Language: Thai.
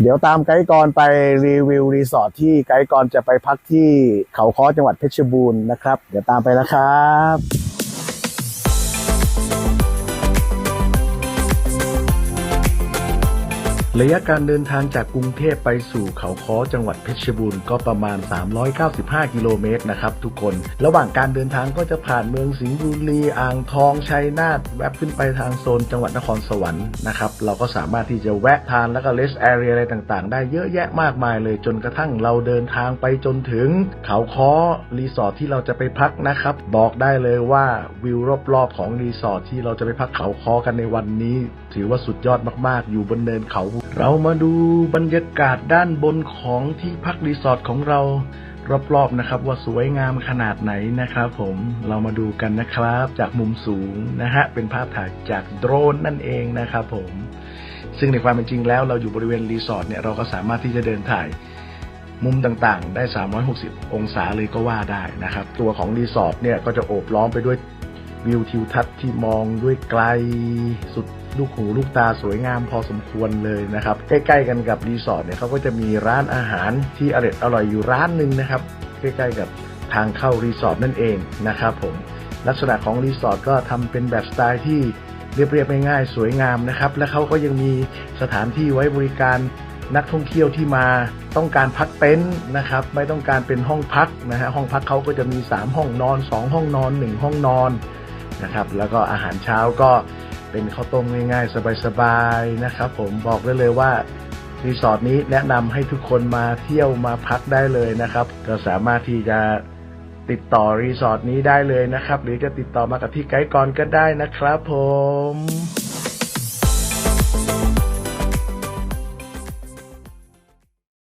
เดี๋ยวตามไกด์กรไปรีวิวรีสอร์ทที่ไกด์กรจะไปพักที่เขาค้อจังหวัดเพชรบูรณ์นะครับ เดี๋ยวตามไปแล้วครับ ระยะการเดินทางจากกรุงเทพไปสู่เขาค้อจังหวัดเพชรบูรณ์ก็ประมาณ 395 กิโลเมตรนะครับทุกคน ระหว่างการเดินทางก็จะผ่านเมืองสิงห์บุรีอ่างทองชัยนาทแวบขึ้นไปทางโซนจังหวัดนครสวรรค์นะครับเราก็สามารถที่จะแวะทานแล้วก็เลสแอเรียอะไรต่างๆ ได้เยอะแยะมากมายเลยจนกระทั่งเราเดินทางไปจนถึง เขาค้อรีสอร์ทที่เราจะไปพักนะครับบอกได้เลยว่าวิวรอบๆของรีสอร์ทที่เราจะไปพักเขาค้อกันในวันนี้ ถือว่าสุดยอดมากๆ อยู่บนเนินเขาเรามาดูบรรยากาศด้านบนของที่พักรีสอร์ทของเรารอบๆนะครับ ว่าสวยงามขนาดไหนนะครับ ผมเรามาดูกันนะครับ จากมุมสูงนะฮะเป็นภาพถ่ายจากโดรนนั่นเองนะครับผมซึ่งในความเป็นจริงแล้วเราอยู่บริเวณรีสอร์ทเนี่ยเราก็สามารถที่จะเดินถ่ายมุมต่างๆ ได้ 360 องศาเลยก็ว่าได้นะครับ ตัวของรีสอร์ทเนี่ยก็จะโอบล้อมไปด้วยวิวทิวทัศน์ที่มองด้วยไกลสุด ลูกหูลูกตาสวยงามพอสมควรเลยนะครับ ใกล้ๆกันกับรีสอร์ทเนี่ยเขาก็จะมีร้านอาหารที่อร่อยอร่อยอยู่ร้านหนึ่งนะครับ ใกล้ๆกับทางเข้ารีสอร์ทนั่นเองนะครับผมลักษณะของรีสอร์ทก็ทำเป็นแบบสไตล์ที่เรียบๆง่ายๆสวยงามนะครับ และเขาก็ยังมีสถานที่ไว้บริการนักท่องเที่ยวที่มาต้องการพักเต็นท์นะครับ ไม่ต้องการเป็นห้องพักนะฮะห้องพักเขาก็จะมี 3 ห้องนอน 2 ห้องนอน 1 ห้องนอนนะครับ แล้วก็อาหารเช้าก็ เป็นข้าวต้มง่าย ๆ สบายๆนะครับ ผมบอกได้เลยว่ารีสอร์ทนี้แนะนำให้ทุกคนมาเที่ยวมาพักได้เลยนะครับ ก็สามารถที่จะติดต่อรีสอร์ทนี้ได้เลยนะครับ หรือจะติดต่อมากับที่ไกด์กรก็ได้นะครับผม